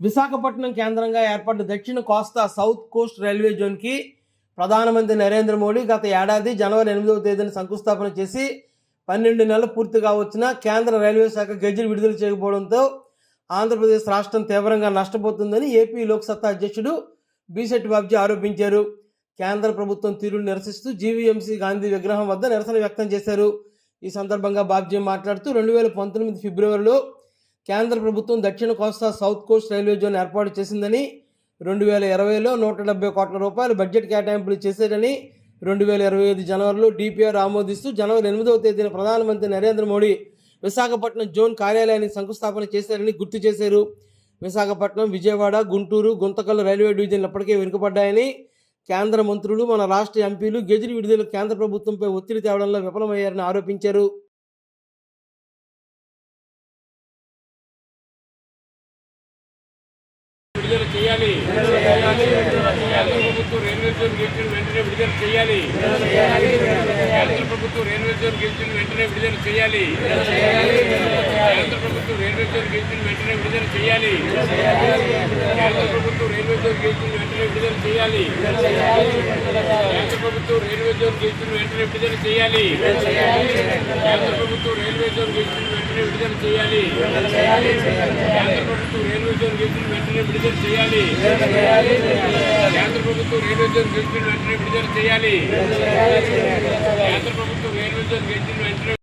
విశాఖపట్నం కేంద్రంగా ఏర్పడిన దక్షిణ కోస్తా సౌత్ కోస్ట్ రైల్వే జోన్కి ప్రధానమంత్రి నరేంద్ర మోడీ గత ఏడాది జనవరి ఎనిమిదవ తేదీన శంకుస్థాపన చేసి పన్నెండు నెలలు పూర్తిగా వచ్చిన కేంద్ర రైల్వే శాఖ గెజిట్ విడుదల చేయకపోవడంతో ఆంధ్రప్రదేశ్ రాష్ట్రం తీవ్రంగా నష్టపోతుందని ఏపీ లోక్సత్తా అధ్యక్షుడు బీసెట్టి బాబ్జీ ఆరోపించారు. కేంద్ర ప్రభుత్వం తీరును నిరసిస్తూ జీవీఎంసీ గాంధీ విగ్రహం వద్ద నిరసన వ్యక్తం చేశారు. ఈ సందర్భంగా బాబ్జీ మాట్లాడుతూ రెండు వేల పంతొమ్మిది ఫిబ్రవరిలో కేంద్ర ప్రభుత్వం దక్షిణ కోస్తా సౌత్ కోస్ట్ రైల్వే జోన్ ఏర్పాటు చేసిందని రెండు వేల ఇరవైలో నూట డెబ్బై కోట్ల రూపాయలు బడ్జెట్ కేటాయింపులు చేశారని రెండు వేల ఇరవై ఐదు జనవరిలో డిపిఆర్ ఆమోదిస్తూ జనవరి ఎనిమిదవ తేదీన ప్రధానమంత్రి నరేంద్ర మోడీ విశాఖపట్నం జోన్ కార్యాలయాన్ని శంకుస్థాపన చేశారని గుర్తు చేశారు. విశాఖపట్నం విజయవాడ గుంటూరు గుంతకల్ రైల్వే డివిజన్లు ఇప్పటికే వెనుకబడ్డాయని కేంద్ర మంత్రులు మన రాష్ట్ర ఎంపీలు గెజిట్ విడుదల కేంద్ర ప్రభుత్వంపై ఒత్తిడి తేవడంలో విఫలమయ్యారని ఆరోపించారు. విడుదల చేయాలి ప్రభుత్వం రైల్వే జోన్ గెలిచిన వెంటనే విడుదల చేయాలి కేంద్ర ప్రభుత్వం రైల్వే జోన్ గెలిచిన వెంటనే విడుదల చేయాలి కేంద్ర ప్రభుత్వం రైల్వే జోన్ గెలిచిన వెంటనే విడుదల చేయాలి కేంద్ర ప్రభుత్వం రైల్వే జోన్ గెలిచిన వెంటనే విడుదల చేయాలి కేంద్ర ప్రభుత్వం రైల్వే జోన్ గెలిచిన వెంటనే విడుదల చేయాలి కేంద్ర ప్రభుత్వం రైల్వే జోన్ గెలిచిన వెంటనే విడుదల చేయాలి గెలిచిన వెంటనే విడుదల చేయాలి. కేంద్ర ప్రభుత్వం రైల్వే జోన్ గెలిచిన వెంటనే విడుదల చేయాలి. కేంద్ర ప్రభుత్వం రైల్వే జోన్ గెలిచిన వెంటనే